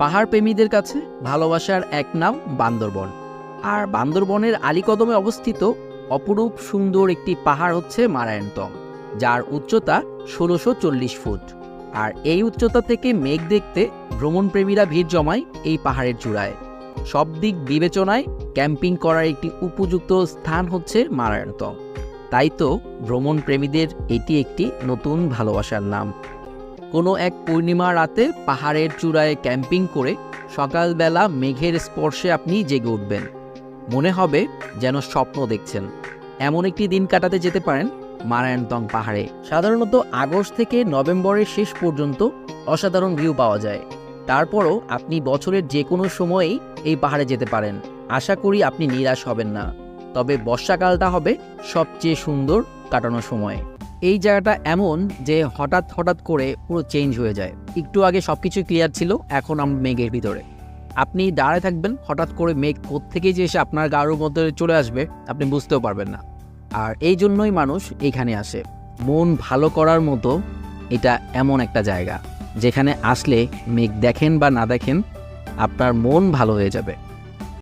পাহাড় প্রেমীদের কাছে ভালোবাসার এক নাম বান্দরবন। আর বান্দরবনের আলীকদমে অবস্থিত অপরূপ সুন্দর একটি পাহাড় হচ্ছে মারায়ণতং যার উচ্চতা ষোলোশো চল্লিশ ফুট। আর এই উচ্চতা থেকে মেঘ দেখতে ভ্রমণপ্রেমীরা ভিড় জমায় এই পাহাড়ের চূড়ায়। সব দিক বিবেচনায় ক্যাম্পিং করার একটি উপযুক্ত স্থান হচ্ছে মারায়ণতং তাই তো ভ্রমণপ্রেমীদের এটি একটি নতুন ভালোবাসার নাম। কোনো এক পূর্ণিমা রাতে পাহাড়ের চূড়ায় ক্যাম্পিং করে সকালবেলা মেঘের স্পর্শে আপনি জেগে উঠবেন। মনে হবে যেন স্বপ্ন দেখছেন। এমন একটি দিন কাটাতে যেতে পারেন মারায়ণতং পাহাড়ে। সাধারণত আগস্ট থেকে নভেম্বরের শেষ পর্যন্ত অসাধারণ ভিউ পাওয়া যায়। তারপরও আপনি বছরের যে কোনো সময়েই এই পাহাড়ে যেতে পারেন। আশা করি আপনি নিরাশ হবেন না। তবে বর্ষাকালটা হবে সবচেয়ে সুন্দর কাটানোর সময়। এই জায়গাটা এমন যে হঠাৎ হঠাৎ করে পুরো চেঞ্জ হয়ে যায়। একটু আগে সব কিছু ক্লিয়ার ছিল, এখন আমরা মেঘের ভিতরে। আপনি দাঁড়ায় থাকবেন, হঠাৎ করে মেঘ কোত্থেকে যে এসে আপনার গাড়ির মধ্যে চলে আসবে, আপনি বুঝতেও পারবেন না। আর এই জন্যই মানুষ এইখানে আসে। মন ভালো করার মতো এটা এমন একটা জায়গা, যেখানে আসলে মেঘ দেখেন বা না দেখেন, আপনার মন ভালো হয়ে যাবে।